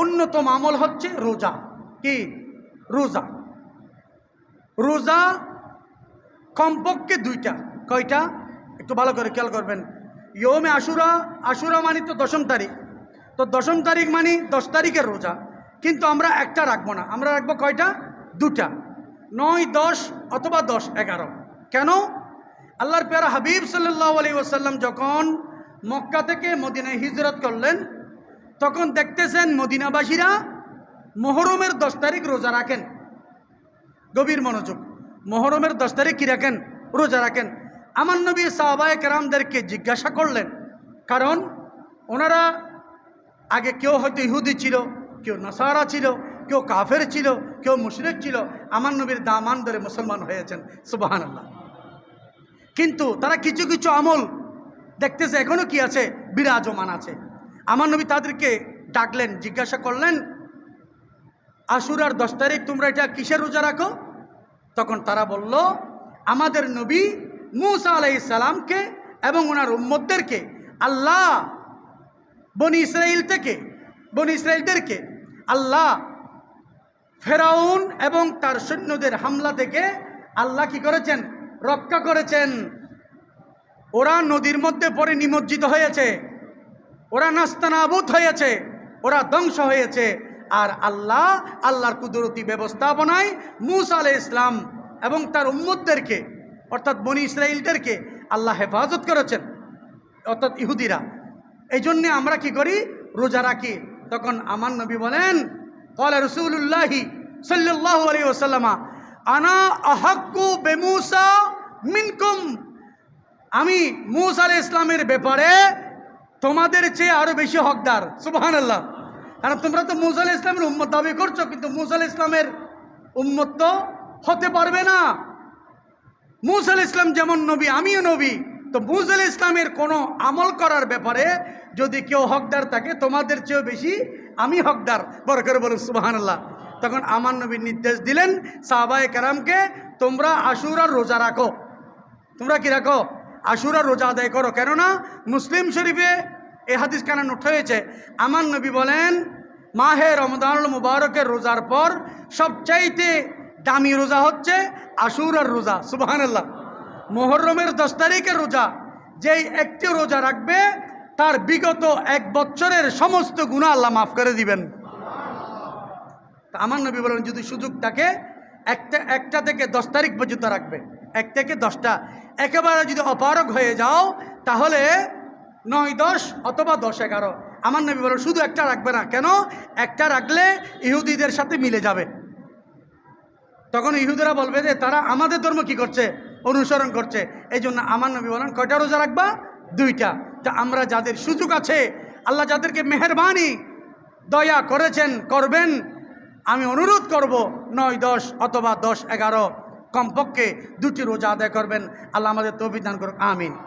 অন্যতম আমল হচ্ছে রোজা। কি? রোজা। রোজা কমপক্ষে দুইটা। কয়টা? একটু ভালো করে খেয়াল করবেন। ইয়মে আশুরা আশুরা মানে তো দশম তারিখ। তো দশম তারিখ মানে দশ তারিখের রোজা। কিন্তু আমরা একটা রাখব না। আমরা রাখব কয়টা? দুটা। নয়, দশ অথবা দশ, এগারো। কেন? আল্লাহর পেয়ারা হাবিব সাল্লাহ আলী ওসাল্লাম যখন মক্কা থেকে মদিনায় হিজরত করলেন তখন দেখতেছেন মদিনাবাসীরা মহরমের দশ তারিখ রোজা রাখেন। গভীর মনোযোগ। মহরমের দশ তারিখ কী রাখেন? রোজা রাখেন। আমার নবী সাহবায় কেরামদেরকে জিজ্ঞাসা করলেন, কারণ ওনারা আগে কেউ হয়তো ইহুদি ছিল, কেউ নাসারা ছিল, কেউ কাফের ছিল, কেউ মুশরিক ছিল। আমার নবীর দামান ধরে মুসলমান হয়েছেন। সুবাহান আল্লাহ কিন্তু তারা কিছু কিছু আমল দেখতেছে এখনও কি আছে? বিরাজমান আছে। আমার নবী তাদেরকে ডাকলেন, জিজ্ঞাসা করলেন, আশুরার দশ তারিখ তোমরা এটা কিসের রোজা রাখো? তখন তারা বলল, আমাদের নবী মুসা আলাইসালামকে এবং ওনার উম্মদদেরকে আল্লাহ বনি ইসরায়েল থেকে, বনি ইসরায়েলদেরকে আল্লাহ ফেরাউন এবং তার সৈন্যদের হামলা থেকে আল্লাহ কি করেছেন? রক্ষা করেছেন। ওরা নদীর মধ্যে পরে নিমজ্জিত হয়েছে। ওরা নাস্তানাবুত হয়েছে, ওরা ধ্বংস হয়েছে। আর আল্লাহ, আল্লাহর কুদরতি ব্যবস্থাপনায় মুসা আলাই ইসলাম এবং তার উম্মদদেরকে অর্থাৎ বনি ইসরায়েলদেরকে আল্লাহ হেফাজত করেছেন, অর্থাৎ ইহুদিরা। এই জন্যে আমরা কি করি? রোজা রাখি। তখন আমার নবী বলেন কল রসুল্লাহি সাল্লাহ আলী ওসাল্লামা আনা আহাক্কু বেমুসা মিনকুম? আমি মুসা আলাই ইসলামের ব্যাপারে তোমাদের চেয়ে আরও বেশি হকদার সুবাহান আল্লাহ কারণ তোমরা তো আলাহ ইসলামের উম্মত দাবি করছ, কিন্তু আলাহ ইসলামের উম্মত তো হতে পারবে না। আলাহ ইসলাম যেমন নবী, আমিও নবী। তো আলাহ ইসলামের কোনো আমল করার ব্যাপারে যদি কেউ হকদার থাকে, তোমাদের চেয়েও বেশি আমি হকদার। বড় করে বলুন সুবাহান আল্লাহ তখন আমার নবীর নির্দেশ দিলেন, সাহবায় কারামকে, তোমরা আশুরার রোজা রাখো। তোমরা কি রাখো? আশুরা রোজা আদায় করো। কেননা মুসলিম শরীফে এ হাদিস কেন নোট হয়েছে? আমার নবী বলেন, মাহে রমদানুল মুবারকের রোজার পর সবচাইতে দামি রোজা হচ্ছে আশুরার রোজা সুবাহান আল্লাহ মোহরমের দশ তারিখের রোজা, যেই একটি রোজা রাখবে, তার বিগত এক বছরের সমস্ত গুণা আল্লাহ মাফ করে দিবেন। আমার নবী বলেন, যদি সুযোগ থাকে, একটা একটা থেকে দশ তারিখ পর্যন্ত রাখবে। এক থেকে দশটা। একেবারে যদি অপারক হয়ে যাও, তাহলে নয়, দশ অথবা দশ, এগারো। আমার নবী বলেন, শুধু একটা রাখবে না। কেন? একটা রাখলে ইহুদিদের সাথে মিলে যাবে। তখন ইহুদিরা বলবে যে, তারা আমাদের ধর্ম কি করছে? অনুসরণ করছে। এই জন্য আমার নবী বলেন, কয়টা রোজা রাখবা? দুইটা। তা আমরা যাদের সুযোগ আছে, আল্লাহ যাদেরকে মেহরবানি, দয়া করেছেন, করবেন, আমি অনুরোধ করব, নয়, দশ অথবা দশ, এগারো, কমপক্ষে দুটি রোজা আদায় করবেন। আল্লাহ আমাদের তৌফিক দান করুক, আমিন।